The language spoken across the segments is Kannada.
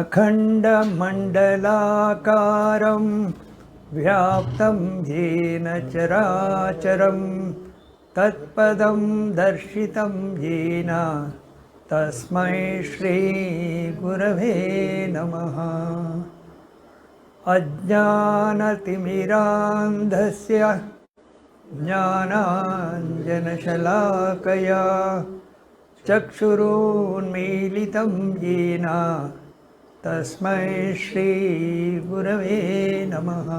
अखण्डमण्डलाकारं व्याप्तं येन चराचरं तत्पदं दर्शितं येन तस्मै श्रीगुरवे नमः। अज्ञानतिमिरान्धस्य ज्ञानाञ्जनशलाकया चक्षुरोन्मीलितं येन तस्मै श्रीगुरवे नमः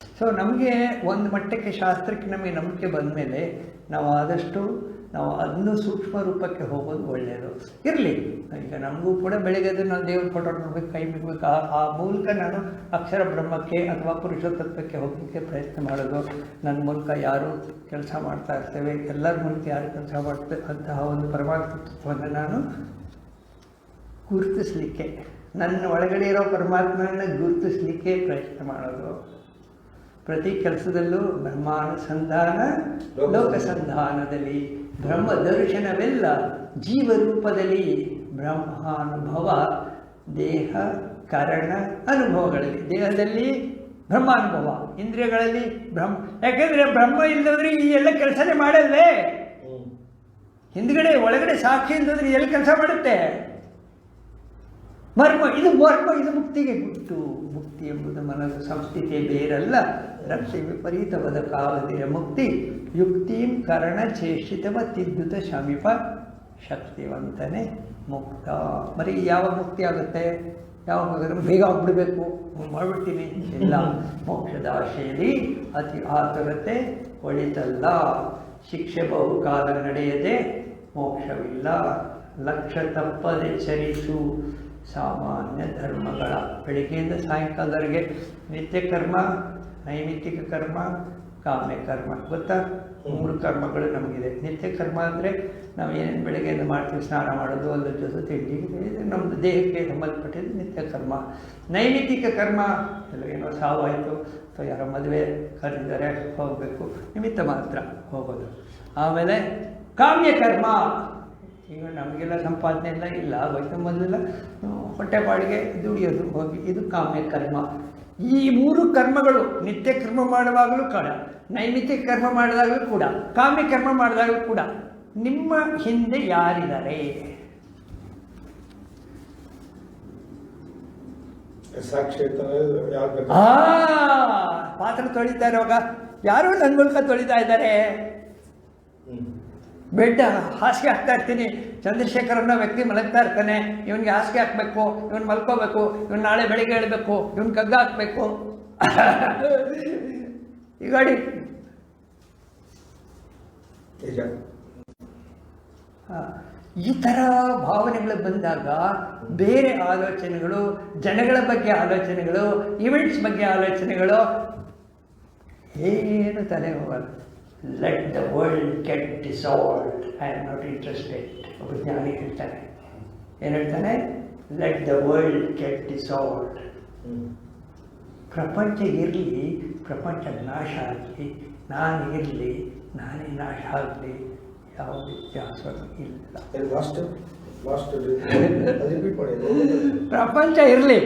ಸೊ ನಮಗೆ ಒಂದು ಮಟ್ಟಕ್ಕೆ ಶಾಸ್ತ್ರಕ್ಕೆ ನಮಗೆ ನಂಬಿಕೆ ಬಂದ ಮೇಲೆ ನಾವು ಆದಷ್ಟು ನಾವು ಅದನ್ನು ಸೂಕ್ಷ್ಮ ರೂಪಕ್ಕೆ ಹೋಗೋದು ಒಳ್ಳೆಯದು ಇರಲಿ ಈಗ ನಮಗೂ ಕೂಡ ಬೆಳಿಗ್ಗೆ ನಾನು ದೇವ್ರ ಫೋಟೋ ನೋಡ್ಬೇಕು ಕೈ ಬಿಡಬೇಕು ಆ ಆ ಮೂಲಕ ನಾನು ಅಕ್ಷರ ಬ್ರಹ್ಮಕ್ಕೆ ಅಥವಾ ಪುರುಷ ತತ್ವಕ್ಕೆ ಹೋಗಲಿಕ್ಕೆ ಪ್ರಯತ್ನ ಮಾಡೋದು. ನನ್ನ ಮೂಲಕ ಯಾರು ಕೆಲಸ ಮಾಡ್ತಾ ಇರ್ತೇವೆ ಎಲ್ಲರ ಮೂಲಕ ಯಾರು ಕೆಲಸ ಮಾಡ್ತೇವೆ ಅಂತಹ ಒಂದು ಪರಮಾತ್ಮತ್ವವನ್ನು ನಾನು ಗುರುತಿಸಲಿಕ್ಕೆ ನನ್ನ ಒಳಗಡೆ ಇರೋ ಪರಮಾತ್ಮನ ಗುರುತಿಸಲಿಕ್ಕೆ ಪ್ರಯತ್ನ ಮಾಡೋದು. ಪ್ರತಿ ಕೆಲಸದಲ್ಲೂ ಬ್ರಹ್ಮಾನುಸಂಧಾನ ಲೋಕಸಂಧಾನದಲ್ಲಿ ಬ್ರಹ್ಮ ದರ್ಶನವೆಲ್ಲ ಜೀವರೂಪದಲ್ಲಿ ಬ್ರಹ್ಮಾನುಭವ, ದೇಹ, ಕರಣ ಅನುಭವಗಳಲ್ಲಿ ದೇಹದಲ್ಲಿ ಬ್ರಹ್ಮಾನುಭವ, ಇಂದ್ರಿಯಗಳಲ್ಲಿ ಬ್ರಹ್ಮ. ಯಾಕೆಂದರೆ ಬ್ರಹ್ಮ ಇಲ್ಲದ್ರೆ ಈ ಎಲ್ಲ ಕೆಲಸನೇ ಮಾಡಲ್ವೇ? ಹಿಂದ್ಗಡೆ, ಒಳಗಡೆ ಸಾಕ್ಷಿ ಇಲ್ಲದ್ರೆ ಎಲ್ಲಿ ಕೆಲಸ ಮಾಡುತ್ತೆ. ಮರ್ಮ, ಇದು ಮರ್ಮ, ಇದು ಮುಕ್ತಿಗೆ ಗುಟ್ಟು. ಮುಕ್ತಿ ಎಂಬುದು ಮನದ ಸಂಸ್ಥಿತಿ ಬೇರಲ್ಲ. ರಕ್ಷೆ ವಿಪರೀತವಾದ ಕಾಲದಿರ ಮುಕ್ತಿ. ಯುಕ್ತಿಂ ಕರಣ ಚೇಷಿತವ ತಿದ್ದುತ ಶಮೀಪ ಶಕ್ತಿವಂತನೇ ಮುಕ್ತ. ಮರಿ ಯಾವಾಗ ಮುಕ್ತಿ ಆಗುತ್ತೆ? ಯಾವಾಗ? ಬೇಗ ಹೋಗ್ಬಿಡ್ಬೇಕು. ಮಾಡ್ಬಿಡ್ತೀನಿ. ಇಲ್ಲ. ಮೋಕ್ಷದ ಆಶೆಯಲ್ಲಿ ಅತಿ ಆತುರತೆ ಒಳಿತಲ್ಲ. ಶಿಕ್ಷೆ ಬಹುಕಾಲ ನಡೆಯದೆ ಮೋಕ್ಷವಿಲ್ಲ. ಲಕ್ಷ ತಪ್ಪದೆ ಚರಿಸು. ಸಾಮಾನ್ಯ ಧರ್ಮಗಳ ಬೆಳಿಗ್ಗೆಯಿಂದ ಸಾಯಂಕಾಲದವರೆಗೆ ನಿತ್ಯ ಕರ್ಮ, ನೈಮಿತ್ತಿಕ ಕರ್ಮ, ಕಾಮ್ಯ ಕರ್ಮ. ಗೊತ್ತಾ? ಮೂರು ಕರ್ಮಗಳು ನಮಗಿದೆ. ನಿತ್ಯ ಕರ್ಮ ಅಂದರೆ ನಾವು ಏನೇನು ಬೆಳಗ್ಗೆಯಿಂದ ಮಾಡ್ತೀವಿ, ಸ್ನಾನ ಮಾಡೋದು ಅದ್ರ ಜೊತೆ ತಿಂಡಿ, ಇದು ನಮ್ಮದು ದೇಹಕ್ಕೆ ಸಂಬಂಧಪಟ್ಟಿದ್ದು ನಿತ್ಯ ಕರ್ಮ. ನೈಮಿತ್ತಿಕ ಕರ್ಮ ಎಲ್ಲ ಏನೋ ಸಾವಾಯಿತು ಅಥವಾ ಯಾರೋ ಮದುವೆ ಕರೆದಿದ್ದಾರೆ, ಹೋಗಬೇಕು. ನಿಮಿತ್ತ ಮಾತ್ರ ಹೋಗೋದು. ಆಮೇಲೆ ಕಾಮ್ಯ ಕರ್ಮ. ಈಗ ನಮಗೆಲ್ಲ ಸಂಪಾದನೆ ಎಲ್ಲ ಇಲ್ಲ. ಮೊದಲೆಲ್ಲ ಹೊಟ್ಟೆ ಬಾಡಿಗೆ ದುಡಿಯೋದು ಹೋಗಿ ಇದು ಕಾಮ್ಯ ಕರ್ಮ. ಈ ಮೂರು ಕರ್ಮಗಳು ನಿತ್ಯ ಕರ್ಮ ಮಾಡುವಾಗಲೂ ಕೂಡ ನೈಮಿತ್ಯ ಕರ್ಮ ಮಾಡಿದಾಗಲೂ ಕೂಡ ಕಾಮ್ಯ ಕರ್ಮ ಮಾಡಿದಾಗಲೂ ಕೂಡ ನಿಮ್ಮ ಹಿಂದೆ ಯಾರಿದ್ದಾರೆ? ಪಾತ್ರ ತೊಳಿತಾ ಇರುವಾಗ ಯಾರು ನನ್ನ ಮೂಲಕ ತೊಳಿತಾ ಇದ್ದಾರೆ? ಬೆಡ್ ಹಾಸಿಗೆ ಹಾಕ್ತಾ ಇರ್ತೀನಿ. ಚಂದ್ರಶೇಖರ್ ಅನ್ನೋ ವ್ಯಕ್ತಿ ಮಲಗ್ತಾ ಇರ್ತಾನೆ. ಇವನಿಗೆ ಹಾಸಿಗೆ ಹಾಕ್ಬೇಕು ಇವನು ಮಲ್ಕೋಬೇಕು ಇವನು ನಾಳೆ ಬೆಳಿಗ್ಗೆ ಹೇಳಬೇಕು ಇವನು ಕಗ್ಗ ಹಾಕ್ಬೇಕು. ಈಗ ಈ ಥರ ಭಾವನೆಗಳು ಬಂದಾಗ ಬೇರೆ ಆಲೋಚನೆಗಳು ಜನಗಳ ಬಗ್ಗೆ ಆಲೋಚನೆಗಳು ಇವೆಂಟ್ಸ್ ಬಗ್ಗೆ ಆಲೋಚನೆಗಳು ಏನು ತಲೆ ಹೋಗಲ್ಲ. Let the world get dissolved I am not interested ಒಬ್ಬ ಜ್ಞಾನಿ ಹೇಳ್ತಾನೆ. ಏನು ಹೇಳ್ತಾನೆ? Let the world get dissolved ಪ್ರಪಂಚ ಇರಲಿ ಪ್ರಪಂಚ ನಾಶ ಆಗಲಿ ನಾನು ಇರಲಿ ನಾನೇ ನಾಶ ಆಗಲಿ ಯಾವ ವ್ಯತ್ಯಾಸವೂ ಇಲ್ಲ. ಪ್ರಪಂಚ ಇರಲಿ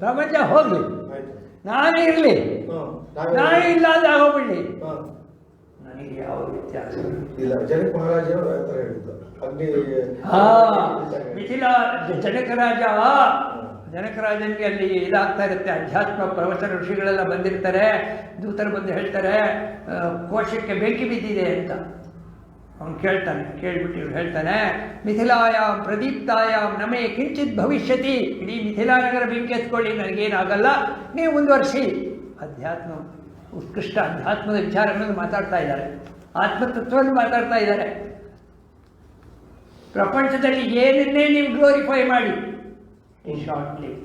ಪ್ರಪಂಚ ಹೋಗಲಿ ನಾನೇ ಇರಲಿ ನಾನೇ ಇಲ್ಲ ಆಗೋಗ್ಬಿಡ್ಲಿ. ನನಗೆ ಯಾವ ವ್ಯತ್ಯಾಸ? ಇಲ್ಲ ಜನಕ ಮಹಾರಾಜ ಆ ಥರ ಹೇಳಿದ್ದು. ಅಗ್ನಿ ಹಾ ಮಿಥಿಲ ಜನಕರಾಜ ಜನಕರಾಜನಿಗೆ ಅಲ್ಲಿ ಇದಾಗ್ತಾ ಇರುತ್ತೆ. ಅಧ್ಯಾತ್ಮ ಪ್ರವಚನ ಋಷಿಗಳೆಲ್ಲ ಬಂದಿರ್ತಾರೆ. ದೂತರು ಬಂದು ಹೇಳ್ತಾರೆ ಕೋಶಕ್ಕೆ ಬೆಂಕಿ ಬಿದ್ದಿದೆ ಅಂತ. ಅವನು ಕೇಳ್ತಾನೆ ಕೇಳ್ಬಿಟ್ಟು ಇವ್ರು ಹೇಳ್ತಾನೆ ಮಿಥಿಲಾಯಾಮ್ ಪ್ರದೀಪ್ತಾಯಾಮ್ ನಮೇ ಕಿಂಚಿತ್ ಭವಿಷ್ಯತಿ. ಇಡೀ ಮಿಥಿಲಾ ನಗರ ಬೆಂಕಿ ಹತ್ಕೊಳ್ಳಿ ನನಗೇನಾಗಲ್ಲ. ನೀವು ಮುಂದುವರಿಸಿ. ಅಧ್ಯಾತ್ಮ ಉತ್ಕೃಷ್ಟ ಅಧ್ಯಾತ್ಮದ ವಿಚಾರಗಳನ್ನು ಮಾತಾಡ್ತಾ ಇದ್ದಾರೆ. ಆತ್ಮತತ್ವವನ್ನು ಮಾತಾಡ್ತಾ ಇದ್ದಾರೆ. ಪ್ರಪಂಚದಲ್ಲಿ ಏನನ್ನೇ ನೀವು ಗ್ಲೋರಿಫೈ ಮಾಡಿ. ಶಾರ್ಟ್ ಲಿವ್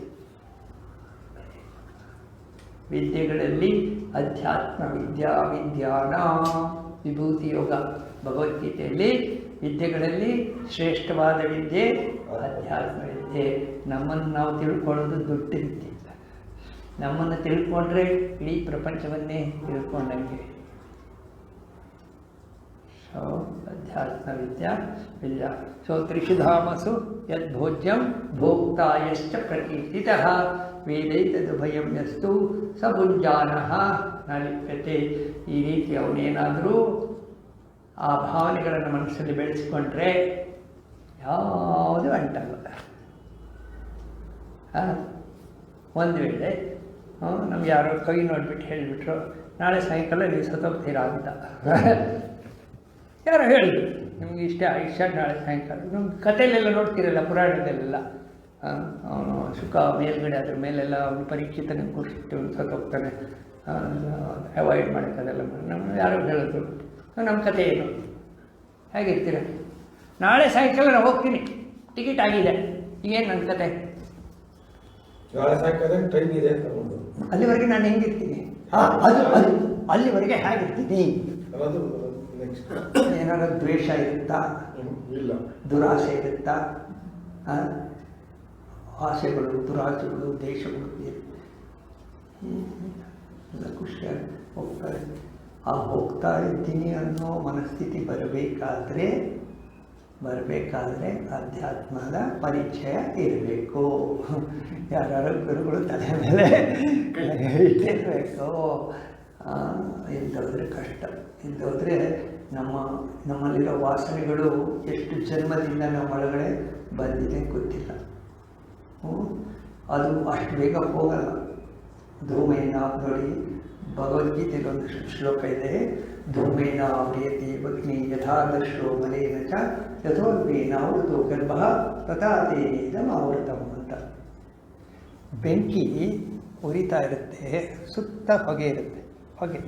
ವಿದ್ಯೆಗಳಲ್ಲಿ ಅಧ್ಯಾತ್ಮ ವಿದ್ಯಾ ವಿದ್ಯಾನ ವಿಭೂತಿ ಯೋಗ ಭಗವದ್ಗೀತೆಯಲ್ಲಿ ವಿದ್ಯೆಗಳಲ್ಲಿ ಶ್ರೇಷ್ಠವಾದ ವಿದ್ಯೆ ಅಧ್ಯಾತ್ಮ ವಿದ್ಯೆ. ನಮ್ಮನ್ನು ನಾವು ತಿಳ್ಕೊಳ್ಳೋದು ದೊಡ್ಡ ನಮ್ಮನ್ನು ತಿಳ್ಕೊಂಡ್ರೆ ಇಡೀ ಪ್ರಪಂಚವನ್ನೇ ತಿಳ್ಕೊಂಡಂಗೆ. ಸೊ ಅಧ್ಯಾತ್ಮ ವಿದ್ಯಾ ಇಲ್ಲ. ಸೊ ತ್ರಿಷುಧಾಮಸು ಯದ್ಭೋಜ್ಯಂ ಭೋಕ್ತಾಯಶ್ಚ ಪ್ರಕೀರ್ತಿತಃ. ವೇದೈತದುಭಯಂ ಯಸ್ತು ಸ ಭುಂಜಾನಃ ಈ ರೀತಿ ಅವನೇನಾದರೂ ಆ ಭಾವನೆಗಳನ್ನು ಮನಸ್ಸಲ್ಲಿ ಬೆಳೆಸಿಕೊಂಡ್ರೆ ಯಾವುದೂ ಅಂಟಲ್ಲ. ಒಂದು ವೇಳೆ ನಮ್ಗೆ ಯಾರೋ ಕೈ ನೋಡಿಬಿಟ್ಟು ಹೇಳಿಬಿಟ್ರು, ನಾಳೆ ಸಾಯಂಕಾಲ ನೀವು ಸತೋಗ್ತೀರಾ ಅಂತ. ಯಾರೋ ಹೇಳಿದ್ರು, ನಿಮ್ಗೆ ಇಷ್ಟ ಇಷ್ಟ ನಾಳೆ ಸಾಯಂಕಾಲ. ನಿಮ್ಮ ಕಥೆಯಲ್ಲೆಲ್ಲ ನೋಡ್ತೀರಲ್ಲ, ಪುರಾಣದಲ್ಲೆಲ್ಲ. ಅವನು ಸುಖ, ಮೇಲ್ಗಡೆ ಅದ್ರ ಮೇಲೆಲ್ಲ ಅವನು ಪರೀಕ್ಷಿತನ ಕೂರಿಸಿಟ್ಟು ಸತ್ತೋಗ್ತಾನೆ ಅವಾಯ್ಡ್ ಮಾಡೋಕ್ಕದೆಲ್ಲ ನಮ್ಮ ಯಾರೋ ಹೇಳಿದ್ರು. ನಮ್ಮ ಕತೆ ಏನು? ಹೇಗಿರ್ತೀರ? ನಾಳೆ ಸಾಯಂಕಾಲ ನಾನು ಹೋಗ್ತೀನಿ. ಟಿಕೆಟ್ ಆಗಿದೆ. ಏನು ನನ್ನ ಕತೆ ನಾಳೆ ಸಾಯಂಕಾಲ ಟ್ರೈನ್ ಇದೆ ತಗೊಂಡು ಅಲ್ಲಿವರೆಗೆ ನಾನು ಹೆಂಗಿರ್ತೀನಿ? ಅದು ಅದು ಅಲ್ಲಿವರೆಗೆ ಹೇಗಿರ್ತೀನಿ? ಅದು ನೆಕ್ಸ್ಟ್ ಏನಾದ್ರು ದ್ವೇಷ ಇರುತ್ತಾ? ಇಲ್ಲ. ದುರಾಸೆ ಇರುತ್ತಾ? ಆಸೆಗಳು ದುರಾಸೆಗಳು ದೇಶಗಳು. ಎಲ್ಲ ಖುಷಿಯಾಗಿ ಹೋಗ್ತಾರೆ. ಆ ಹೋಗ್ತಾ ಇದ್ದೀನಿ ಅನ್ನೋ ಮನಸ್ಥಿತಿ ಬರಬೇಕಾದ್ರೆ ಬರಬೇಕಾದ್ರೆ ಅಧ್ಯಾತ್ಮದ ಪರಿಚಯ ಇರಬೇಕು. ಯಾರು ಗುರುಗಳು ತಲೆ ಮೇಲೆ ಇಟ್ಟಿರಬೇಕು. ಇಂಥವ್ರೆ ಕಷ್ಟ. ಇಂಥವ್ರೆ ನಮ್ಮ, ನಮ್ಮಲ್ಲಿರೋ ವಾಸನೆಗಳು ಎಷ್ಟು ಜನ್ಮದಿಂದ ನಮ್ಮ ಒಳಗಡೆ ಬಂದಿದೆ ಗೊತ್ತಿಲ್ಲ? ಅದು ಅಷ್ಟು ಬೇಗ ಹೋಗಲ್ಲ. ಧೂಮೇನ ನೋಡಿ ಭಗವದ್ಗೀತೆಯಲ್ಲಿ ಒಂದು ಶ್ಲೋಕ ಇದೆ. ಧೂಮೇನ ಆವ್ರಿಯತೆ ಭಗ್ನಿ ಯಥಾದರ್ಶೋ ಮಲೇನ ಚ ಯಥೋಲ್ಪೇನ ನಾವು ಗರ್ಭ ತಥಾ ಇದಂ ಆವೃತವು ಅಂತ. ಬೆಂಕಿ ಉರಿತಾ ಇರುತ್ತೆ ಸುತ್ತ ಹೊಗೆ ಇರುತ್ತೆ ಹೊಗೆ.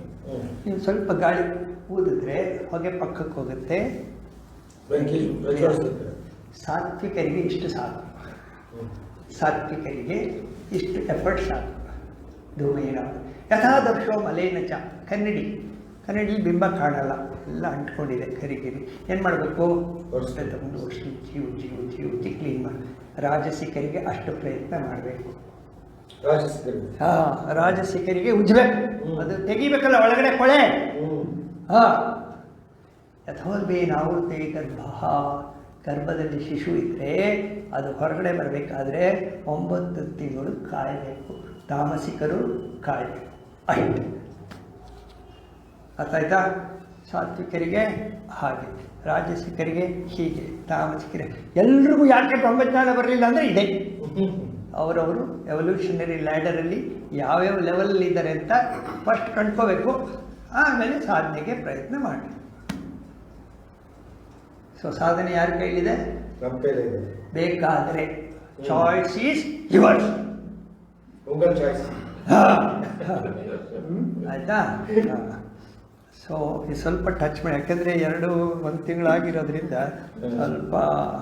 ನೀವು ಸ್ವಲ್ಪ ಗಾಳಿ ಊದಿದ್ರೆ ಹೊಗೆ ಪಕ್ಕಕ್ಕೆ ಹೋಗುತ್ತೆ. ಸಾತ್ವಿಕರಿಗೆ ಇಷ್ಟು ಸಾಕು. ಸಾತ್ವಿಕರಿಗೆ ಇಷ್ಟು ಎಫರ್ಟ್ ಸಾಕು. ಧೂಮೇನ ಯಥಾದರ್ಶೋ ಮಲೇನ ಚ. ಕನ್ನಡಿ. ಕನ್ನಡಿ ಬಿಂಬ ಕಾಣಲ್ಲ. ಎಲ್ಲ ಅಂಟ್ಕೊಂಡಿದೆ. ಕರಿಗಿರಿ ಏನು ಮಾಡಬೇಕು? ಒರ್ಸ್ಬೇಕು. ತಗೊಂಡು ಒರೆಸಿ ಉಜ್ಜಿ ಉಜ್ಜಿ ಉಜ್ಜಿ ಉಜ್ಜಿ ಕ್ಲೀನ್ ಮಾಡಿ. ರಾಜಸಿಕರಿಗೆ ಅಷ್ಟು ಪ್ರಯತ್ನ ಮಾಡಬೇಕು. ರಾಜಸಿಕರಿಗೆ. ಹಾ ರಾಜಸಿಕರಿಗೆ ಉಜ್ಬೇಕು ಹ್ಮ್. ಅದು ತೆಗಿಬೇಕಲ್ಲ ಒಳಗಡೆ ಕೊಳೆ. ಹ್ಮ್. ಹಾ. ಯಥೋಲ್ಬೇನಾವೃತೆ ಗರ್ಭ. ಗರ್ಭದಲ್ಲಿ ಶಿಶು ಇದ್ದರೆ ಅದು ಹೊರಗಡೆ ಬರಬೇಕಾದ್ರೆ ಒಂಬತ್ತು ತಿಂಗಳು ಕಾಯಬೇಕು. ತಾಮಸಿಕರು ಕಾಯಬೇಕು. ಅಷ್ಟೇ ಅರ್ಥಾಯ್ತಾ ಸಾತ್ವಿಕರಿಗೆ ಹಾಗೆ ರಾಜಸಿಕರಿಗೆ ಹೀಗೆ ತಾಮಸಿಕರಿಗೆ ಎಲ್ರಿಗೂ ಯಾಕೆ ಬ್ರಹ್ಮಜ್ಞಾನ ಬರಲಿಲ್ಲ ಅಂದರೆ ಇದೆ. ಅವರವರು ಎವಲ್ಯೂಷನರಿ ಲ್ಯಾಡರಲ್ಲಿ ಯಾವ್ಯಾವ ಲೆವೆಲಲ್ಲಿ ಇದ್ದಾರೆ ಅಂತ ಫಸ್ಟ್ ಕಂಡ್ಕೋಬೇಕು. ಆಮೇಲೆ ಸಾಧನೆಗೆ ಪ್ರಯತ್ನ ಮಾಡಿ. ಸೊ ಸಾಧನೆ ಯಾರ ಕೈಲಿದೆ? ಬೇಕಾದರೆ ಚಾಯ್ಸ್ ಈಸ್ ಯುವರ್ಸ್ ಹೋಗಲ್ ಚಾಯ್ಸ್ ಆಯಿತಾ? ಸೊ ಸ್ವಲ್ಪ ಟಚ್ ಮಾಡಿ, ಯಾಕೆಂದರೆ ಎರಡು, ಒಂದು ತಿಂಗಳಾಗಿರೋದ್ರಿಂದ ಸ್ವಲ್ಪ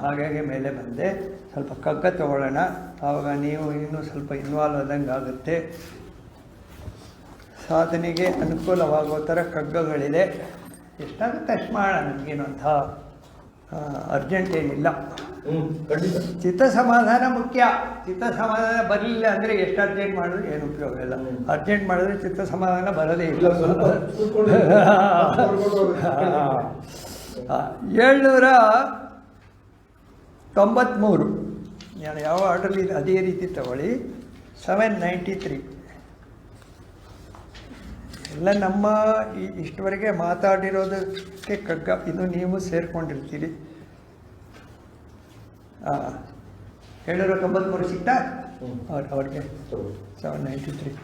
ಹಾಗಾಗಿ ಮೇಲೆ ಬಂದೆ. ಸ್ವಲ್ಪ ಕಗ್ಗ ತಗೊಳ್ಳೋಣ. ಆವಾಗ ನೀವು ಇನ್ನೂ ಸ್ವಲ್ಪ ಇನ್ವಾಲ್ವ್ ಆದಂಗೆ ಆಗುತ್ತೆ. ಸಾಧನೆಗೆ ಅನುಕೂಲವಾಗೋ ಥರ ಕಗ್ಗಗಳಿದೆ. ಎಷ್ಟಾಗುತ್ತೆ ಅಷ್ಟು ಮಾಡೋಣ ನಮಗೇನು ಅಂತ ಅರ್ಜೆಂಟ್ ಏನಿಲ್ಲ. ಚಿತ್ತ ಸಮಾಧಾನ ಮುಖ್ಯ. ಚಿತ್ತ ಸಮಾಧಾನ ಬರಲಿಲ್ಲ ಅಂದರೆ ಎಷ್ಟು ಅರ್ಜೆಂಟ್ ಮಾಡಿದ್ರು ಏನು ಉಪಯೋಗ ಇಲ್ಲ. ಅರ್ಜೆಂಟ್ ಮಾಡಿದ್ರೆ ಚಿತ್ತ ಸಮಾಧಾನ ಬರೋದೇ ಇಲ್ಲ, ಏಳ್ನೂರ ತೊಂಬತ್ತ್ಮೂರು ನಾನು ಯಾವ ಆರ್ಡರ್ಲಿ ಅದೇ ರೀತಿ ತಗೊಳ್ಳಿ. ಸೆವೆನ್ ನೈಂಟಿ ತ್ರೀ ಎಲ್ಲ ನಮ್ಮ ಈ- ಇಷ್ಟವರೆಗೆ ಮಾತಾಡಿರೋದಕ್ಕೆ ಕಗ್ಗ. ಇದು ನೀವು ಸೇರ್ಕೊಂಡಿರ್ತೀರಿ. ಏಳ್ನೂರ ತೊಂಬತ್ತ್ಮೂರು. ಅವ್ರ ಅವ್ರಿಗೆ. ಸೆವೆನ್ ನೈಂಟಿ ತ್ರೀ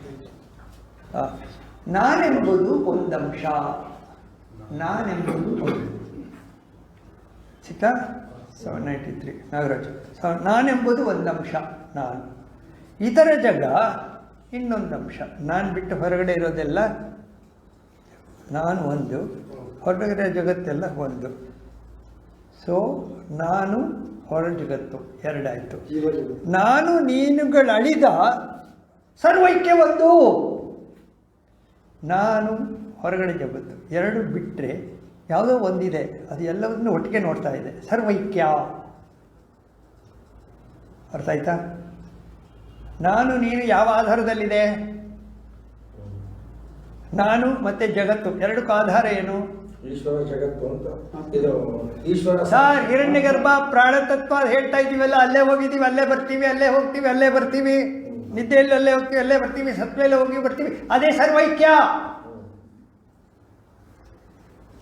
ನಾನೆಂಬುದು ಒಂದಂಶ. ನಾನೆಂಬುದು ಒಂದು. ಸಿಕ್ತಾ? Seven ninety three Nagaraj. Seven ನಾನೆಂಬುದು ಒಂದಂಶ. ನಾನು. ಇತರ ಜಗ ಇನ್ನೊಂದು ಅಂಶ ನಾನು ಬಿಟ್ಟು ಹೊರಗಡೆ ಇರೋದೆಲ್ಲ ನಾನು ಒಂದು. ಹೊರಗಡೆ ಜಗತ್ತೆಲ್ಲ ಒಂದು. ಸೊ ನಾನು ಹೊರ ಜಗತ್ತು ಎರಡಾಯಿತು. ನಾನು ನೀನುಗಳಳಿದ ಸರ್ವೈಕ್ಯ ಒಂದು. ನಾನು ಹೊರಗಡೆ ಜಗತ್ತು ಎರಡು ಬಿಟ್ಟರೆ ಯಾವುದೋ ಒಂದಿದೆ ಅದು ಎಲ್ಲವನ್ನೂ ಒಟ್ಟಿಗೆ ನೋಡ್ತಾ ಇದೆ. ಸರ್ವೈಕ್ಯ. ಅರ್ಥ ಆಯ್ತಾ? ನಾನು ನೀನು ಯಾವ ಆಧಾರದಲ್ಲಿದೆ? ನಾನು ಮತ್ತೆ ಜಗತ್ತು. ಎರಡಕ್ಕೂ ಆಧಾರ ಏನು? ಈಶ್ವರ ಜಗತ್ತು ಅಂತ. ಇದು ಈಶ್ವರ ಸರ್ ಹಿರಣ್ಯ ಗರ್ಭ ಪ್ರಾಣ ತತ್ವ ಹೇಳ್ತಾ ಇದೀವಲ್ಲ ಅಲ್ಲೇ ಹೋಗಿದ್ದೀವಿ ಅಲ್ಲೇ ಬರ್ತೀವಿ ಅಲ್ಲೇ ಹೋಗ್ತೀವಿ ಅಲ್ಲೇ ಬರ್ತೀವಿ. ನಿದ್ದೆಯಲ್ಲಿ ಅಲ್ಲೇ ಹೋಗ್ತೀವಿ ಅಲ್ಲೇ ಬರ್ತೀವಿ ಸತ್ಮೇಲೆ ಹೋಗಿ ಬರ್ತೀವಿ. ಅದೇ ಸರ್ವೈಕ್ಯ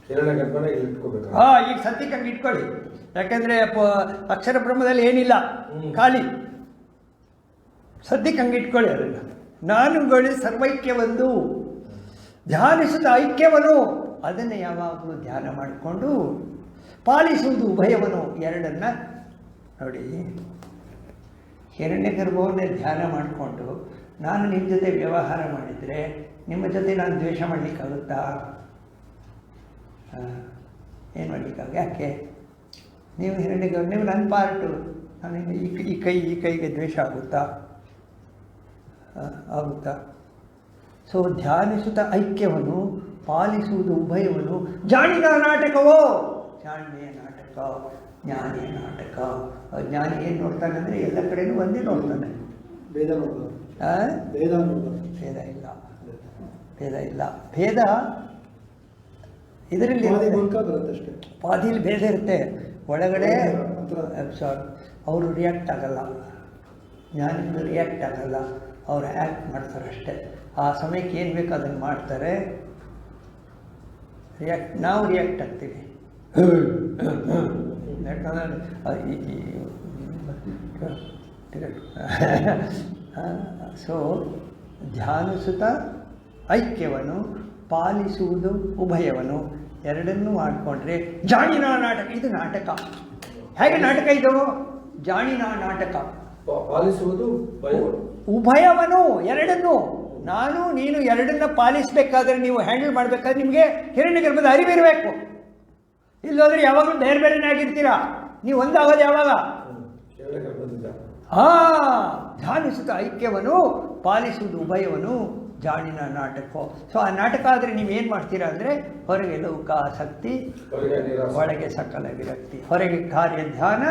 ಹಿರಣ್ಯ ಗರ್ಭನ ಇಲ್ಲಿ ಇಟ್ಕೋಬೇಕು? ಹಾ ಈಗ ಸತ್ಯಕ್ಕೆ ಹಂಗೆ ಇಟ್ಕೊಳ್ಳಿ. ಯಾಕಂದ್ರೆ ಪ- ಅಕ್ಷರ ಬ್ರಹ್ಮದಲ್ಲಿ ಏನಿಲ್ಲ. ಖಾಲಿ. ಸದ್ಯಕ್ಕೆ ಹಂಗೆ ಇಟ್ಕೊಳ್ಳಿ ಅದನ್ನು. ನಾನುಗಳು ಸರ್ವೈಕ್ಯವೆಂದು. ಧ್ಯಾನಿಸಿದ ಐಕ್ಯವನು ಅದನ್ನು ಯಾವಾಗಲೂ ಧ್ಯಾನ ಮಾಡಿಕೊಂಡು ಪಾಲಿಸುವುದು ಉಭಯವನು ಎರಡನ್ನ ನೋಡಿ. ಹಿರಣ್ಯ ಗರ್ಭವನ್ನೇ ಧ್ಯಾನ ಮಾಡಿಕೊಂಡು ನಾನು ನಿಮ್ಮ ಜೊತೆ ವ್ಯವಹಾರ ಮಾಡಿದರೆ ನಿಮ್ಮ ಜೊತೆ ನಾನು ದ್ವೇಷ ಮಾಡಲಿಕ್ಕಾಗುತ್ತಾ? ಏನು ಮಾಡಲಿಕ್ಕಾಗ ಯಾಕೆ? ನೀವು ಹಿರಣ್ಯ ಗರ್ಭ ನೀವು ನನ್ನ ಪಾರ್ಟು ನಾನು ಈ ಈ ಕೈ, ಈ ಕೈಗೆ ದ್ವೇಷ ಆಗುತ್ತಾ? ಆಗುತ್ತಾ? ಸೊ ಧ್ಯಾನಿಸುತ್ತ ಐಕ್ಯವನ್ನು ಪಾಲಿಸುವುದು ಉಭಯವನ್ನು. ಜಾಣಿದ ನಾಟಕವೋ? ಜಾಣಿಯ ನಾಟಕ ಜ್ಞಾನಿಯ ನಾಟಕ. ಜ್ಞಾನಿ ಏನು ನೋಡ್ತಾನೆ ಅಂದರೆ ಎಲ್ಲ ಕಡೆನೂ ಒಂದೇ ನೋಡ್ತಾನೆ. ಭೇದ? ಭೇದ ಭೇದ ಇಲ್ಲ. ಭೇದ ಇಲ್ಲ. ಭೇದ ಇದರಲ್ಲಿ ಪಾದಿಲಿ ಭೇದ ಇರುತ್ತೆ. ಒಳಗಡೆ. ಸಾರಿ ಅವರು ರಿಯಾಕ್ಟ್ ಆಗಲ್ಲ. ಜ್ಞಾನಿಗಳು ರಿಯಾಕ್ಟ್ ಆಗಲ್ಲ. ಅವ್ರು ಆ್ಯಕ್ಟ್ ಮಾಡ್ತಾರೆ ಅಷ್ಟೇ. ಆ ಸಮಯಕ್ಕೆ ಏನು ಬೇಕು ಅದನ್ನು ಮಾಡ್ತಾರೆ? ರಿಯಾಕ್ಟ್ ನಾವು ರಿಯಾಕ್ಟ್ ಆಗ್ತೀವಿ. ಯಾಕಂದ್ರೆ ಸೊ ಧ್ಯಾನಿಸುತ್ತ ಐಕ್ಯವನ್ನು ಪಾಲಿಸುವುದು ಉಭಯವನ್ನು. ಎರಡನ್ನೂ ಮಾಡಿಕೊಂಡ್ರೆ ಜಾಣಿನ ನಾಟಕ ಇದು ನಾಟಕ. ಹೇಗೆ ನಾಟಕ ಇದು? ಜಾಣಿನ ನಾಟಕ. ಪಾಲಿಸುವುದು ಉಭಯವನು ಎರಡನ್ನು. ನಾನು, ನೀನು ಎರಡನ್ನ ಪಾಲಿಸಬೇಕಾದ್ರೆ ನೀವು ಹ್ಯಾಂಡಲ್ ಮಾಡಬೇಕಾದ್ರೆ ನಿಮಗೆ ಹಿರಣ್ಯ ಗರ್ಭದ ಅರಿವಿರಬೇಕು ಇಲ್ಲೋದ್ರೆ ಯಾವಾಗಲೂ ಬೇರೆ ಬೇರೆನೇ ಆಗಿರ್ತೀರಾ? ನೀವು ಒಂದಾಗೋದು ಯಾವಾಗ? ಹಾ ಧ್ಯಾನಿಸುತ್ತ ಐಕ್ಯವನ್ನು ಪಾಲಿಸುವುದು ಉಭಯವನ್ನು ಜಾಣಿನ ನಾಟಕ. ಸೊ ಆ ನಾಟಕ ಆದರೆ ನೀವೇನು ಮಾಡ್ತೀರಾ ಅಂದರೆ ಹೊರಗೆ ಲೌಕ, ಆಸಕ್ತಿ. ಒಳಗೆ ಸಕಲ ವಿರಕ್ತಿ. ಹೊರಗೆ ಕಾರ್ಯ ಧ್ಯಾನ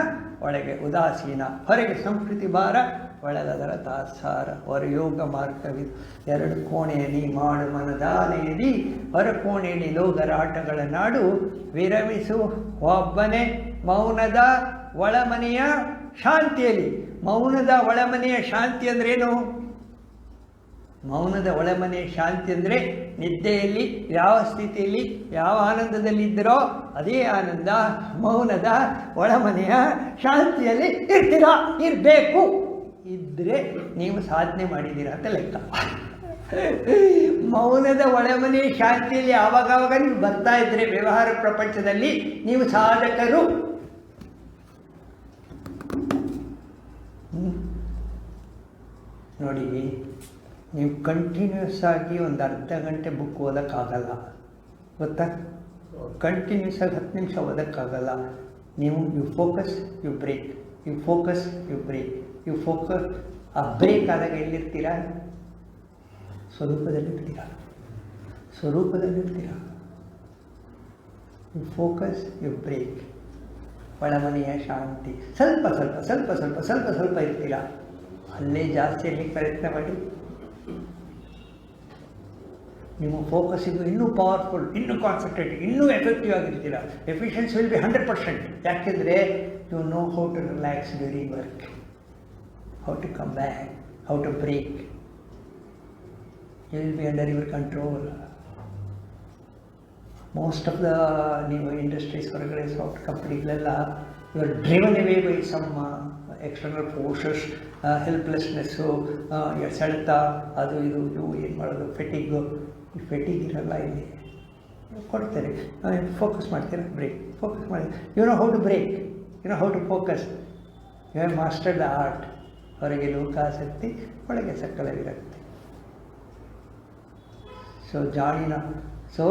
ಒಳಗೆ ಉದಾಸೀನ. ಹೊರಗೆ ಸಂಸ್ಕೃತಿ ಭಾರ ಒಳಗದರ ತಾತ್ಸಾರ ಹೊರ ಯೋಗ ಮಾರ್ಗವಿದು. ಎರಡು ಕೋಣೆಯಲ್ಲಿ ಮಾಡು ಮನದಾನೆಯಲ್ಲಿ ಹೊರ ಕೋಣೆಯಲ್ಲಿ ಲೋಗರಾಟಗಳ ನಾಡು. ವಿರಮಿಸು ಒಬ್ಬನೇ ಮೌನದ ಒಳಮನೆಯ ಶಾಂತಿಯಲ್ಲಿ. ಮೌನದ ಒಳಮನೆಯ ಶಾಂತಿ ಅಂದ್ರೇನು? ಮೌನದ ಒಳಮನೆಯ ಶಾಂತಿ ಅಂದರೆ ನಿದ್ದೆಯಲ್ಲಿ ಯಾವ ಸ್ಥಿತಿಯಲ್ಲಿ, ಯಾವ ಆನಂದದಲ್ಲಿ ಇದ್ದರೋ ಅದೇ ಆನಂದ ಮೌನದ ಒಳಮನೆಯ ಶಾಂತಿಯಲ್ಲಿ ಇರ್ತೀರಾ, ಇರಬೇಕು. ಇದ್ದರೆ ನೀವು ಸಾಧನೆ ಮಾಡಿದ್ದೀರಾ ಅಂತ ಲೆಕ್ಕ. ಮೌನದ ಒಳಮನೆ ಶಾಂತಿಯಲ್ಲಿ ಆವಾಗವಾಗ ನೀವು ಬರ್ತಾ ಇದ್ರೆ ವ್ಯವಹಾರ ಪ್ರಪಂಚದಲ್ಲಿ ನೀವು ಸಾಧಕರು. ನೋಡಿ, ನೀವು ಕಂಟಿನ್ಯೂಸ್ ಆಗಿ ಒಂದು ಅರ್ಧ ಗಂಟೆ ಬುಕ್ ಓದೋಕ್ಕಾಗಲ್ಲ. ಗೊತ್ತಾ? ಕಂಟಿನ್ಯೂಸ್ ಆಗಿ ಹತ್ತು ನಿಮಿಷ ಓದೋಕ್ಕಾಗಲ್ಲ. ನೀವು you focus you break you focus you break you focus ಆ ಬ್ರೇಕ್ ಆದಾಗ ಎಲ್ಲಿರ್ತೀರಾ? ಸ್ವರೂಪದಲ್ಲಿರ್ತೀರಾ ಸ್ವರೂಪದಲ್ಲಿರ್ತೀರಾ ಯು ಫೋಕಸ್ ಯು ಬ್ರೇಕ್ ಒಳಮನೆಯ ಶಾಂತಿ. ಸ್ವಲ್ಪ ಸ್ವಲ್ಪ ಸ್ವಲ್ಪ ಸ್ವಲ್ಪ ಸ್ವಲ್ಪ ಸ್ವಲ್ಪ ಇರ್ತೀರಾ? ಅಲ್ಲೇ ಜಾಸ್ತಿ ಇರಲಿಕ್ಕೆ ಪ್ರಯತ್ನ ಮಾಡಿ. ನಿಮ್ಮ ಫೋಕಸ್ಸಿಗೂ ಇನ್ನೂ ಪವರ್ಫುಲ್ ಇನ್ನೂ ಕಾನ್ಸಂಟ್ರೇಟ್ ಇನ್ನೂ effective ಆಗಿರ್ತೀರ? Efficiency will be hundred percent ಯಾಕೆಂದರೆ you know how to relax during work how to come back how to break you will be under your control most of the ನೀವು ಇಂಡಸ್ಟ್ರೀಸ್ ಹೊರಗಡೆ soft ಕಂಪ್ನಿಗಳೆಲ್ಲ you are driven away by some external forces helplessness ಸೆಳೆತ ಅದು ಇದು ಇವು ಏನು ಮಾಡೋದು? ಫೆಟಿಗು ಈ ಫೆಟಿಗ್ ಇರಲ್ಲ ಇಲ್ಲಿ. ಕೊಡ್ತಾರೆ ಫೋಕಸ್ ಮಾಡ್ತೀರಾ ಬ್ರೇಕ್ ಫೋಕಸ್ ಮಾಡಿ you know how to break you know how to focus you have master the art ಹೊರಗೆ ಲೋಕಾಸಕ್ತಿ, ಒಳಗೆ ಸಕಲ ವಿರಕ್ತಿ ಸೊ ಜಾಣಿನ ಸೊ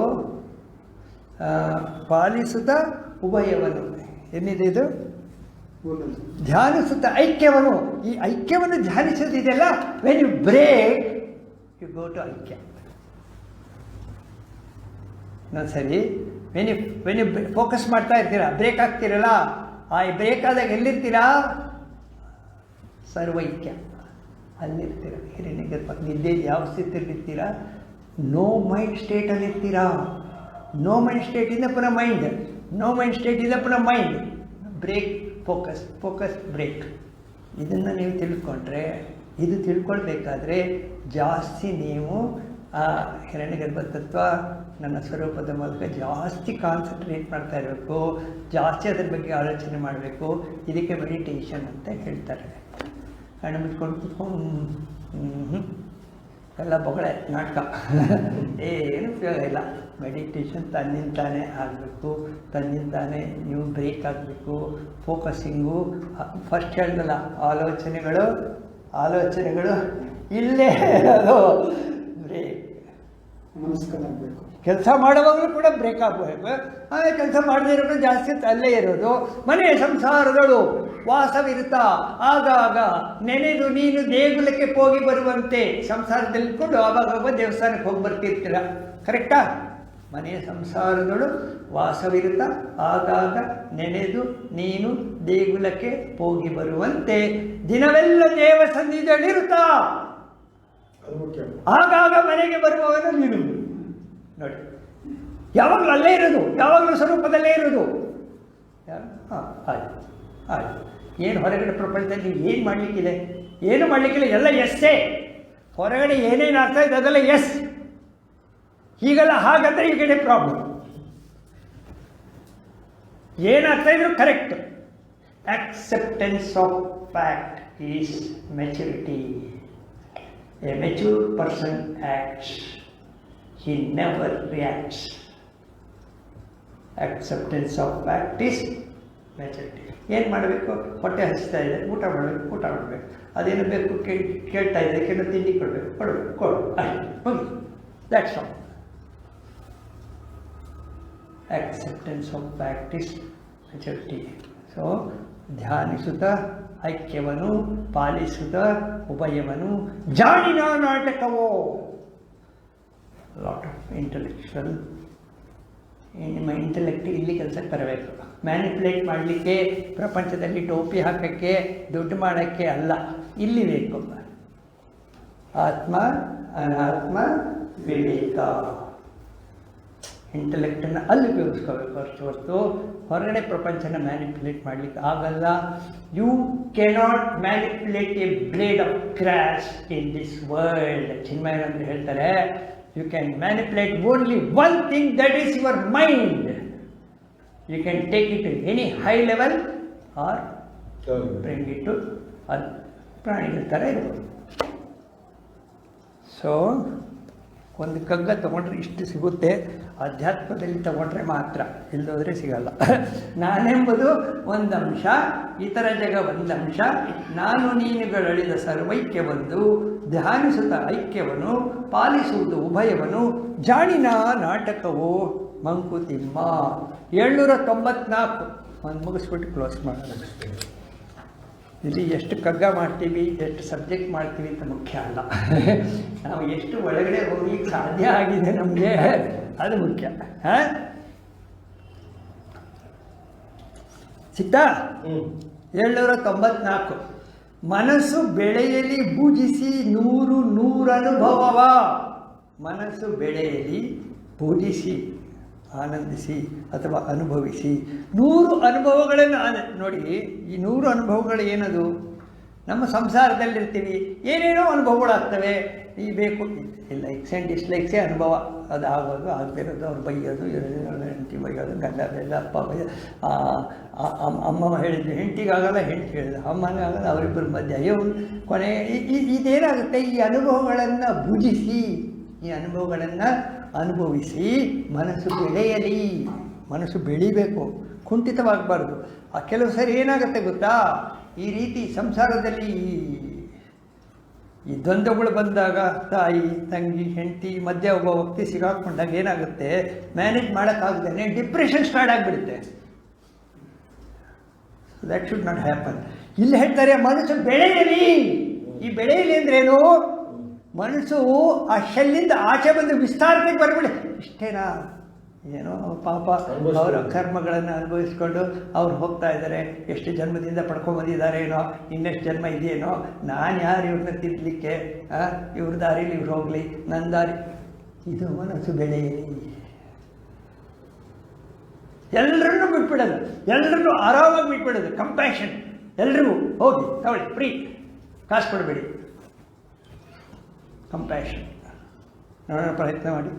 ಪಾಲಿಸುತ್ತ ಉಭಯವನ್ನು. ಏನಿದೆ ಇದು? ಧ್ಯಾನಿಸುತ್ತ ಐಕ್ಯವನ್ನು. ಈ ಐಕ್ಯವನ್ನು ಧ್ಯಾನಿಸುತ್ತಿದೆಯಲ್ಲ when you break you go to ಐಕ್ಯ. ನಾನು ಸರಿ when you when you focus ಮಾಡ್ತಾ ಇರ್ತೀರಾ ಬ್ರೇಕ್ ಆಗ್ತಿರಲ್ಲ? ಆ ಬ್ರೇಕ್ ಆದಾಗ ಎಲ್ಲಿರ್ತೀರಾ? ಸರ್ವೈಕ್ಯ. ಅಲ್ಲಿರ್ತೀರ ಪಕ್ಕ ನಿದ್ದೆ ಯಾವ ಸ್ಥಿತಿಯಲ್ಲಿರ್ತೀರ ನೋ ಮೈಂಡ್ ಸ್ಟೇಟಲ್ಲಿರ್ತೀರಾ ನೋ ಮೈಂಡ್ ಸ್ಟೇಟಿಂದ ಪುನಃ ಮೈಂಡ್ ನೋ ಮೈಂಡ್ ಸ್ಟೇಟಿಂದ ಪುನಃ mind break focus focus break ಇದನ್ನು ನೀವು ತಿಳ್ಕೊಂಡ್ರೆ, ಇದು ತಿಳ್ಕೊಳ್ಬೇಕಾದ್ರೆ ಜಾಸ್ತಿ ನೀವು, ಆ, ಹಿರಣ್ಯಗರ್ಭ ತತ್ವ ನನ್ನ ಸ್ವರೂಪದ ಮೂಲಕ ಜಾಸ್ತಿ ಕಾನ್ಸಂಟ್ರೇಟ್ ಮಾಡ್ತಾ ಇರಬೇಕು. ಜಾಸ್ತಿ ಅದ್ರ ಬಗ್ಗೆ ಆಲೋಚನೆ ಮಾಡಬೇಕು. ಇದಕ್ಕೆ ಮೆಡಿಟೇಷನ್ ಅಂತ ಹೇಳ್ತಾರೆ. ಕಣ್ಣು ಬಿಟ್ಕೊಂಡು ಕೂತ್ಕೊಂಡು ಹ್ಞೂ ಎಲ್ಲ ಬೊಗಳೆ, ನಾಟಕ. ಏನು ಉಪಯೋಗ ಇಲ್ಲ. ಮೆಡಿಟೇಷನ್ ತನ್ನಿಂದಾನೇ ಆಗಬೇಕು. ತನ್ನಿಂದಾನೇ ನೀವು ಬ್ರೇಕ್ ಆಗಬೇಕು. ಫೋಕಸಿಂಗು ಫಸ್ಟ್ ಹೇಳ್ದಲ್ಲ, ಆಲೋಚನೆಗಳು ಆಲೋಚನೆಗಳು ಇಲ್ಲೇ ಅದು ಬ್ರೇಕ್ ಮನಸ್ಕನಾಗಬೇಕು ಕೆಲಸ ಮಾಡುವಾಗಲೂ ಕೂಡ ಬ್ರೇಕ್ ಆಗಬೇಕು ಆಮೇಲೆ ಕೆಲಸ ಮಾಡದೇ ಇರೋದು ಜಾಸ್ತಿ ಅಲ್ಲೇ ಇರೋದು. ಮನೆ ಸಂಸಾರಗಳು ವಾಸವಿರುತ್ತಾ. ಆಗಾಗ ನೆನೆದು ನೀನು ದೇಗುಲಕ್ಕೆ ಹೋಗಿ ಬರುವಂತೆ ಸಂಸಾರದಲ್ಲಿ ಕೂಡ ಆವಾಗ ದೇವಸ್ಥಾನಕ್ಕೆ ಹೋಗಿ ಬರ್ತಿರ್ತೀರ. ಕರೆಕ್ಟಾ ಮನೆಯ ಸಂಸಾರಗಳು ವಾಸವಿರುತ್ತ. ಆಗಾಗ ನೆನೆದು ನೀನು ದೇಗುಲಕ್ಕೆ ಹೋಗಿ ಬರುವಂತೆ. ದಿನವೆಲ್ಲ ದೇವ ಸನ್ನಿಧಿಯಲ್ಲಿರುತ್ತಾ ಆಗಾಗ ಮನೆಗೆ ಬರುವವನು ನೀನು. ನೋಡಿ. ಯಾವಾಗಲೂ ಅಲ್ಲೇ ಇರೋದು ಯಾವಾಗಲೂ ಸ್ವರೂಪದಲ್ಲೇ ಇರೋದು. ಹಾಂ ಆಯ್ತು ಏನು ಹೊರಗಡೆ ಪ್ರಪಂಚದಲ್ಲಿ ಏನು ಮಾಡಲಿಕ್ಕಿದೆ? ಏನು ಮಾಡಲಿಕ್ಕಿಲ್ಲ ಎಲ್ಲ ಎಸ್ಸೇ ಹೊರಗಡೆ ಏನೇನು ಆಗ್ತಾ ಇದೆ ಅದೆಲ್ಲ ಎಸ್ ಹೀಗೆಲ್ಲ ಹಾಗಂದ್ರೆ ಈ ಕಡೆ ಪ್ರಾಬ್ಲಮ್ ಏನಾಗ್ತಾ ಇದ್ರು correct acceptance of fact is maturity a mature person acts, he never reacts. Acceptance of fact is maturity. ಏನು ಮಾಡಬೇಕು? ಹೊಟ್ಟೆ ಹಸಿತಾ ಇದೆ, ಊಟ ಮಾಡಬೇಕು ಊಟ ಮಾಡಬೇಕು. ಅದೇನು ಬೇಕು? ಕೇಳಿ ಕೇಳ್ತಾ ಇದೆ ಕೆಲವು ತಿಂಡಿ ಕೊಡಬೇಕು. ಕೊಡಬೇಕು, ಕೊಡು. ಆಯ್ತು ಹೋಗಿ that's all acceptance of practice maturity. So ಧ್ಯಾನಿಸುತ್ತ ಐಕ್ಯವನ್ನು ಪಾಲಿಸುತ್ತ ಉಭಯವನ್ನು ಜಾಣಿನ ನಾಟಕವೋ. ಲಾಟ್ ಆಫ್ ಇಂಟಲೆಕ್ಚುವಲ್ ನಿಮ್ಮ ಇಂಟೆಲೆಕ್ಟ್ ಇಲ್ಲಿ ಕೆಲಸಕ್ಕೆ ಬರಬೇಕು. ಮ್ಯಾನಿಪ್ಯುಲೇಟ್ ಮಾಡಲಿಕ್ಕೆ, ಪ್ರಪಂಚದಲ್ಲಿ ಟೋಪಿ ಹಾಕೋಕ್ಕೆ, ದುಡ್ಡು ಮಾಡೋಕ್ಕೆ ಅಲ್ಲ. ಇಲ್ಲಿ ಬೇಕು. ಆತ್ಮ, ಅನಾತ್ಮ, ವಿವೇಕ. ಇಂಟೆಲೆಕ್ಟನ್ನು ಅಲ್ಲಿ ಉಪಯೋಗಿಸ್ಕೋಬೇಕು ಅಷ್ಟು ಹೊರತು ಹೊರಗಡೆ ಪ್ರಪಂಚನ ಮ್ಯಾನಿಪ್ಯುಲೇಟ್ ಮಾಡಲಿಕ್ಕೆ ಆಗಲ್ಲ. You cannot manipulate a blade of grass in this world ಅಂತ ಹೇಳ್ತಾರೆ you can only only one thing that is your mind you can take it any high level or bring it ಅದು ಪ್ರಾಣಿಗಳ ಸೊ ಒಂದು ಕಗ್ಗ ತಗೊಂಡ್ರೆ ಇಷ್ಟು ಸಿಗುತ್ತೆ. ಅಧ್ಯಾತ್ಮದಲ್ಲಿ ತಗೊಂಡ್ರೆ ಮಾತ್ರ ಇಲ್ಲದೋದ್ರೆ ಸಿಗಲ್ಲ. ನಾನೆಂಬುದು ಒಂದು ಅಂಶ, ಇತರ ಜಗ ಒಂದು ಅಂಶ. ನಾನು ನೀನುಗಳಳಿದ ಸರ್ವೈಕ್ಯ ಒಂದು ಧ್ಯಾನಿಸುತ್ತ ಐಕ್ಯವನ್ನು ಪಾಲಿಸುವುದು ಉಭಯವನ್ನು ಜಾಣಿನ ನಾಟಕವು ಮಂಕುತಿಮ್ಮ. ಏಳ್ನೂರ ತೊಂಬತ್ನಾಲ್ಕು ಒಂದು ಮುಗಿಸ್ಬಿಟ್ಟು ಕ್ಲೋಸ್ ಮಾಡೋಣ ಇಲ್ಲಿ ಎಷ್ಟು ಕಗ್ಗ ಮಾಡ್ತೀವಿ ಎಷ್ಟು ಸಬ್ಜೆಕ್ಟ್ ಮಾಡ್ತೀವಿ ಅಂತ ಮುಖ್ಯ ಅಲ್ಲ. ನಾವು ಎಷ್ಟು ಒಳಗಡೆ ಹೋಗಿ ಸಾಧ್ಯ ಆಗಿದೆ ನಮಗೆ ಅದು ಮುಖ್ಯ. ಹಾಂ? ಸಿಕ್ತಾ? ಹ್ಮ್. ಏಳ್ನೂರ ತೊಂಬತ್ನಾಲ್ಕು ಮನಸ್ಸು ಬೆಳೆಯಲಿ ಪೂಜಿಸಿ ನೂರು ನೂರನುಭವವ. ಮನಸ್ಸು ಬೆಳೆಯಲಿ ಪೂಜಿಸಿ, ಆನಂದಿಸಿ ಅಥವಾ ಅನುಭವಿಸಿ ನೂರು ಅನುಭವಗಳನ್ನು ನೋಡಿ ಈ ನೂರು ಅನುಭವಗಳು ಏನದು? ನಮ್ಮ ಸಂಸಾರದಲ್ಲಿರ್ತೀವಿ, ಏನೇನೋ ಅನುಭವಗಳಾಗ್ತವೆ ಈ ಬೇಕು. ಲೈಕ್ಸ್ ಆ್ಯಂಡ್ ಡಿಸ್ಲೈಕ್ಸೇ ಅನುಭವ. ಅದು ಆಗೋದು ಆಗದಿರೋದು ಅವ್ರು ಬೈಯೋದು ಹೆಂಡತಿ ಬೈಯೋದು, ಗಂಡ ಬೈಯೋದು, ಅಪ್ಪ ಬೈಯೋದು. ಅಮ್ಮ ಹೇಳಿದ್ದು, ಹೆಂಡತಿಗಾಗಲ್ಲ, ಹೆಂಡತಿ ಹೇಳಿದ್ರು ಅಮ್ಮನೇ ಆಗಲ್ಲ, ಅವರಿಬ್ಬರ ಮಧ್ಯೆ. ಅಯ್ಯೋ, ಕೊನೆ ಇದೇನಾಗುತ್ತೆ? ಈ ಅನುಭವಗಳನ್ನು ಭುಜಿಸಿ, ಈ ಅನುಭವಗಳನ್ನು ಅನುಭವಿಸಿ ಮನಸ್ಸು ಬೆಳೆಯಲಿ. ಮನಸ್ಸು ಬೆಳಿಬೇಕು. ಕುಂಠಿತವಾಗಬಾರ್ದು. ಆ ಕೆಲವು ಸರಿ ಏನಾಗುತ್ತೆ ಗೊತ್ತಾ? ಈ ರೀತಿ ಸಂಸಾರದಲ್ಲಿ ಈ- ದ್ವಂದ್ವಗಳು ಬಂದಾಗ ತಾಯಿ, ತಂಗಿ, ಹೆಂಡತಿ, ಮಧ್ಯೆ ಒಬ್ಬ ವ್ಯಕ್ತಿ ಸಿಗಾಕೊಂಡಾಗ ಏನಾಗುತ್ತೆ? ಮ್ಯಾನೇಜ್ ಮಾಡೋಕ್ಕಾಗದೇ ಡಿಪ್ರೆಷನ್ ಸ್ಟಾರ್ಟ್ ಆಗಿಬಿಡುತ್ತೆ. ದಟ್ ಶುಡ್ ನಾಟ್ ಹ್ಯಾಪನ್ ಇಲ್ಲಿ ಹೇಳ್ತಾರೆ, ಮನಸ್ಸು ಬೆಳೆಯಲಿ. ಈ ಬೆಳೆಯಲಿ ಅಂದ್ರೇನು? ಮನಸ್ಸು ಆ ಶೆಲ್ಲಿಂದ ಆಚೆ ಬಂದು ವಿಸ್ತಾರಕ್ಕೆ ಬರಬೇಡಿ. ಇಷ್ಟೇನಾ? ಏನೋ ಪಾಪ ಅವರ ಕರ್ಮಗಳನ್ನು ಅನುಭವಿಸ್ಕೊಂಡು ಅವ್ರು ಹೋಗ್ತಾ ಇದ್ದಾರೆ. ಎಷ್ಟು ಜನ್ಮದಿಂದ ಪಡ್ಕೊಂಬಂದಿದ್ದಾರೆ ಏನೋ ಇನ್ನೆಷ್ಟು ಜನ್ಮ ಇದೆಯೇನೋ ನಾನು ಯಾರು ಇವ್ರನ್ನ ತಿದ್ದಲಿಕ್ಕೆ ಇವ್ರ ದಾರಿಲಿ ಇವ್ರು ಹೋಗಲಿ ನನ್ನ ದಾರಿ. ಇದು ಮನಸ್ಸು ಬೆಳೆಯಲಿ ಎಲ್ಲರನ್ನೂ ಬಿಟ್ಬಿಡೋದು ಎಲ್ಲರನ್ನೂ ಆರಾಮಾಗಿ ಬಿಟ್ಬಿಡೋದು ಕಂಪ್ಯಾಷನ್ ಎಲ್ರಿಗೂ ಹೋಗಿ ತಗೊಳ್ಳಿ ಫ್ರೀ ಕಾಸು ಕೊಡಬೇಡಿ. ಕಂಪ್ಯಾಷನ್ ನೋಡೋಣ ಪ್ರಯತ್ನ ಮಾಡಿ.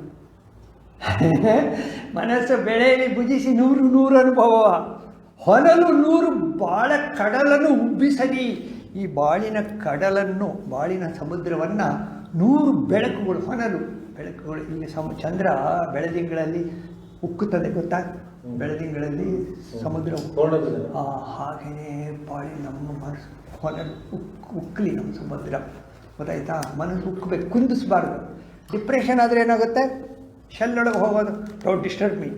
ಮನಸ್ಸು ಬೆಳೆಯಲ್ಲಿ ಭುಜಿಸಿ ನೂರು ನೂರು ಅನುಭವ. ಹೊನಲು ನೂರು ಬಾಳ ಕಡಲನ್ನು ಉಬ್ಬಿಸಲಿ. ಈ ಬಾಳಿನ ಕಡಲನ್ನು ಬಾಳಿನ ಸಮುದ್ರವನ್ನು ನೂರು ಬೆಳಕುಗಳು ಹೊನಲು ಬೆಳಕುಗಳು ಇಲ್ಲಿ ಸಮ ಚಂದ್ರ ಬೆಳದಿಂಗಳಲ್ಲಿ ಉಕ್ಕುತ್ತದೆ ಗೊತ್ತಾ? ಬೆಳದಿಂಗಳಲ್ಲಿ ಸಮುದ್ರ ಉಕ್ಕು- ಹಾಗೆಯೇ ಬಾಳಿ ನಮ್ಮ ಮನಸ್ಸು ಹೊನಲು ಉಕ್ ಉಕ್ಕಲಿ ನಮ್ಮ ಸಮುದ್ರ. ಗೊತ್ತಾಯ್ತಾ? ಮನಸ್ಸು ಉಕ್ಕಬೇಕು ಕುಂದಿಸ್ಬಾರ್ದು. ಡಿಪ್ರೆಷನ್ ಆದರೆ ಏನಾಗುತ್ತೆ? ಶೆಲ್ಲೊಳಗೆ ಹೋಗೋದು don't disturb me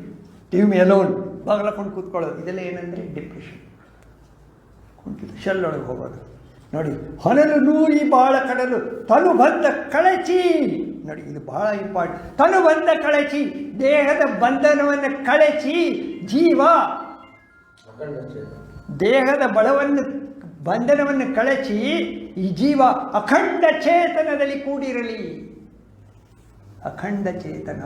leave me alone ಬಾಗ್ಲಕೊಂಡು ಕೂತ್ಕೊಳ್ಳೋದು. ಇದೆಲ್ಲ ಏನಂದರೆ ಡಿಪ್ರೆಷನ್ ಕುಂತಿದ್ದು ಶೆಲ್ಲೊಳಗೆ ಹೋಗೋದು. ನೋಡಿ ಹೊನಲು ನೂರಿ ಬಾಳ ಕಡಲು, ತನು ಬಂದ ಕಳಚಿ. ನೋಡಿ, ಇದು ಬಹಳ ಇಂಪಾರ್ಟೆಂಟ್ ತನು ಬಂದ ಕಳಚಿ, ದೇಹದ ಬಂಧನವನ್ನು ಕಳಚಿ, ಜೀವ. ದೇಹದ ಬಲವನ್ನು, ಬಂಧನವನ್ನು ಕಳಚಿ, ಈ ಜೀವ ಅಖಂಡ ಚೇತನದಲ್ಲಿ ಕೂಡಿರಲಿ. ಅಖಂಡ ಚೇತನ.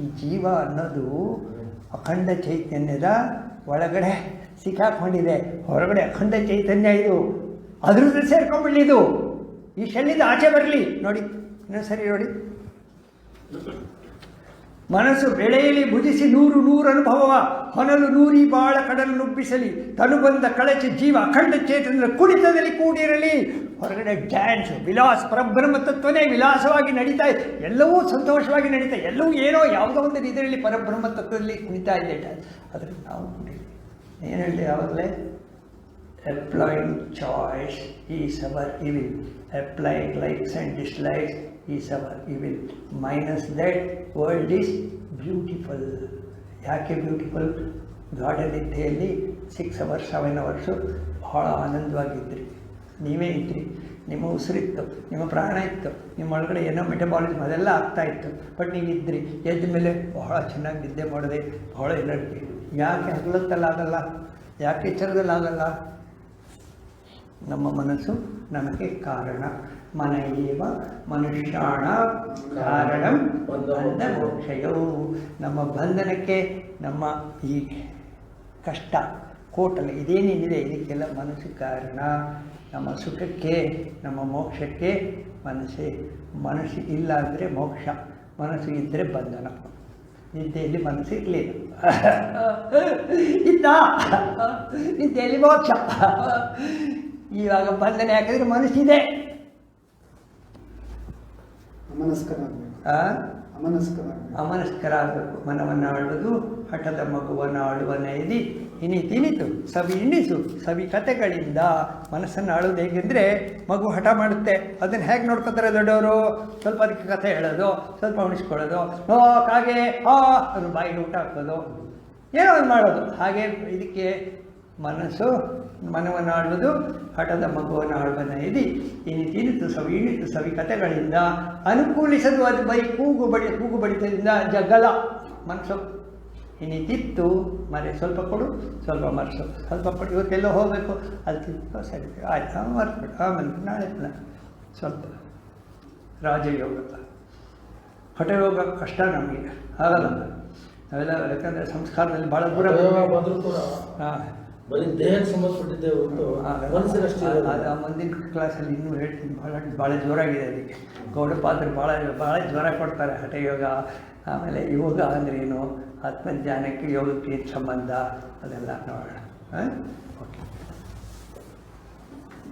ಈ ಜೀವ ಅನ್ನೋದು ಅಖಂಡ ಚೈತನ್ಯದ ಒಳಗಡೆ ಸಿಕ್ಕಾಕೊಂಡಿದೆ. ಹೊರಗಡೆ ಅಖಂಡ ಚೈತನ್ಯ ಇದು. ಅದ್ರದ್ದು ಸೇರ್ಕೊಂಡ್ಬಿಡ್ಲಿ ಇದು. ಈ ಶೆಲ್ಲಿಂದ ಆಚೆ ಬರಲಿ. ನೋಡಿ ಇನ್ನೊಂದು ಸರಿ ನೋಡಿ. ಮನಸ್ಸು ಬೆಳೆಯಲಿ ಭುಜಿಸಿ ನೂರು ನೂರು ಅನುಭವ, ಹೊನಲು ನೂರಿ ಬಾಳ ಕಡಲು ನುಬ್ಬಿಸಲಿ, ತನು ಬಂದ ಕಳಚಿ ಜೀವ ಅಖಂಡ ಚೇತನ ಕುಣಿತದಲ್ಲಿ ಕೂಡಿರಲಿ. ಹೊರಗಡೆ ಡ್ಯಾನ್ಸ್ ವಿಲಾಸ, ಪರಬ್ರಹ್ಮ ತತ್ವನೇ ವಿಲಾಸವಾಗಿ ನಡೀತಾ ಇದೆ. ಎಲ್ಲವೂ ಸಂತೋಷವಾಗಿ ನಡೀತಾ, ಎಲ್ಲವೂ ಏನೋ ಯಾವುದೋ ಒಂದು ರೀತಿಯಲ್ಲಿ ಪರಬ್ರಹ್ಮ ತತ್ವದಲ್ಲಿ ಕುಣಿತಾ ಇದೆ ಡ್ಯಾನ್ಸ್ ಅದರಲ್ಲಿ ನಾವು ಕುಣಿಲಿ ಏನು ಹೇಳಿ ಯಾವಾಗಲೇ ಎಪ್ಲಾಯಿಂಗ್ ಚಾಯ್ಸ್ ಈ our evil Applying likes and dislikes is our evil. Minus that, world is beautiful ಯಾಕೆ ಬ್ಯೂಟಿಫುಲ್ ಗಾರ್ಡನ್ ಇದ್ದೆಯಲ್ಲಿ ಸಿಕ್ಸ್ ಅವರ್ಸ್ ಸೆವೆನ್ ಅವರ್ಸು ಭಾಳ ಆನಂದವಾಗಿದ್ರಿ. ನೀವೇ ಇದ್ರಿ. ನಿಮ್ಮ ಉಸಿರಿತ್ತು ನಿಮ್ಮ ಪ್ರಾಣ ಇತ್ತು ನಿಮ್ಮ ಒಳಗಡೆ ಏನೋ ಮೆಟಬಾಲಿಸಮ್ ಅದೆಲ್ಲ ಆಗ್ತಾ ಇತ್ತು. ಬಟ್ ನೀವು ಎದ್ದ ಮೇಲೆ ಬಹಳ ಚೆನ್ನಾಗಿ ನಿದ್ದೆ ಮಾಡಿದೆ ಬಹಳ ಎನರ್ಜಿ ಯಾಕೆ ಹಗಲತ್ತಲ್ಲಾಗಲ್ಲ ಯಾಕೆ ಎಚ್ಚರದಲ್ಲಾಗಲ್ಲ ನಮ್ಮ ಮನಸ್ಸು ನಮಗೆ ಕಾರಣ. ಮನ ಏವ ಮನುಷ್ಯಾಣ ಕಾರಣ ಬಂಧ ಮೋಕ್ಷಯವು ನಮ್ಮ ಬಂಧನಕ್ಕೆ ನಮ್ಮ ಈ ಕಷ್ಟ ಕೋಟಲ ಇದೇನೇನಿದೆ ಇದಕ್ಕೆಲ್ಲ ಮನಸ್ಸು ಕಾರಣ. ನಮ್ಮ ಸುಖಕ್ಕೆ, ನಮ್ಮ ಮೋಕ್ಷಕ್ಕೆ ಮನಸ್ಸೇ, ಮನಸ್ಸು ಇಲ್ಲ ಅಂದರೆ ಮೋಕ್ಷ, ಮನಸ್ಸು ಇದ್ದರೆ ಬಂಧನ. ನಿದ್ದೆಯಲ್ಲಿ ಮನಸ್ಸು ಇರಲಿಲ್ಲ. ಇದ್ದ? ನಿದ್ದೆಯಲ್ಲಿ ಮೋಕ್ಷ. ಇವಾಗ ಬಂಧನ ಯಾಕಂದರೆ ಮನಸ್ಸಿದೆ. ಅಮನಸ್ಕರಾಗಬೇಕು. ಮನವನ್ನು ಆಳುವುದು ಹಠದ ಮಗುವನ್ನು ಆಳುವ ನೈದಿ ಇನಿ ತಿನಿತು ಸವಿ ಇಣಿಸು ಸವಿ ಕತೆಗಳಿಂದ ಮನಸ್ಸನ್ನು ಆಳೋದು ಹೇಗೆಂದರೆ ಮಗು ಹಠ ಮಾಡುತ್ತೆ. ಅದನ್ನು ಹೇಗೆ ನೋಡ್ಕೋತಾರೆ ದೊಡ್ಡವರು? ಸ್ವಲ್ಪ ಅದಕ್ಕೆ ಕಥೆ ಹೇಳೋದು ಸ್ವಲ್ಪ ಉಣಿಸ್ಕೊಳ್ಳೋದು ಓ ಕಾಗೆ ಆ ಅದು ಬಾಯಿಗೆ ಊಟ ಹಾಕೋದು. ಏನೋ ಒಂದು ಮಾಡೋದು. ಹಾಗೆ ಇದಕ್ಕೆ ಮನಸ್ಸು ಮನವನ್ನು ಆಡುವುದು ಹಠದ ಮಗುವನ್ನು ಆಡುವನ ನೈದಿ ಇನಿ ತಿನಿತು ಸವಿ ಸವಿ ಕಥೆಗಳಿಂದ ಅನುಕೂಲಿಸಲು ಅದು ಬೈ ಕೂಗು ಬಡಿ ಕೂಗು ಬಡಿತದಿಂದ ಜಗಲ ಮನಸ್ಸು ಇನ್ನಿತಿತ್ತು ಮರೆ ಸ್ವಲ್ಪ ಕೊಡು ಸ್ವಲ್ಪ ಮರೆಸು ಸ್ವಲ್ಪ ಕೊಡು ಇವತ್ತೆಲ್ಲೋ ಹೋಗಬೇಕು. ಅಲ್ಲಿ ತಿಂತು ಸರಿ ಆಯ್ತು. ಮರ್ಸ್ಬಿಟ್ಟು ಆಮೇಲೆ ನಾಳೆ ಸ್ವಲ್ಪ ರಾಜಯೋಗ ಹಠಯೋಗ ಕಷ್ಟ ನಮಗೆ. ಆಗಲ್ಲ. ನಾವೆಲ್ಲ ಯಾಕಂದರೆ ಸಂಸ್ಕಾರದಲ್ಲಿ ಭಾಳ ದೂರ ಹಾಂ. ಬರೀ ದೇಹಕ್ಕೆ ಸಂಬಂಧಪಟ್ಟಿದ್ದೆ ಹೊರತು ಆ ಮುಂದಿನ ಕ್ಲಾಸಲ್ಲಿ ಇನ್ನೂ ಹೇಳ್ತೀನಿ ಭಾಳ ಭಾಳ ಜೋರಾಗಿದೆ ಅದಕ್ಕೆ ಗೌಡಪಾದರು ಭಾಳ ಭಾಳ ಜ್ವರ ಕೊಡ್ತಾರೆ ಹಠಯೋಗ ಆಮೇಲೆ ಯೋಗ ಅಂದ್ರೆ ಏನು? ಆತ್ಮಜ್ಞಾನಕ್ಕೆ ಯೋಗಕ್ಕೆ ಸಂಬಂಧ ಅದೆಲ್ಲ ನೋಡೋಣ. ಹಾಂ?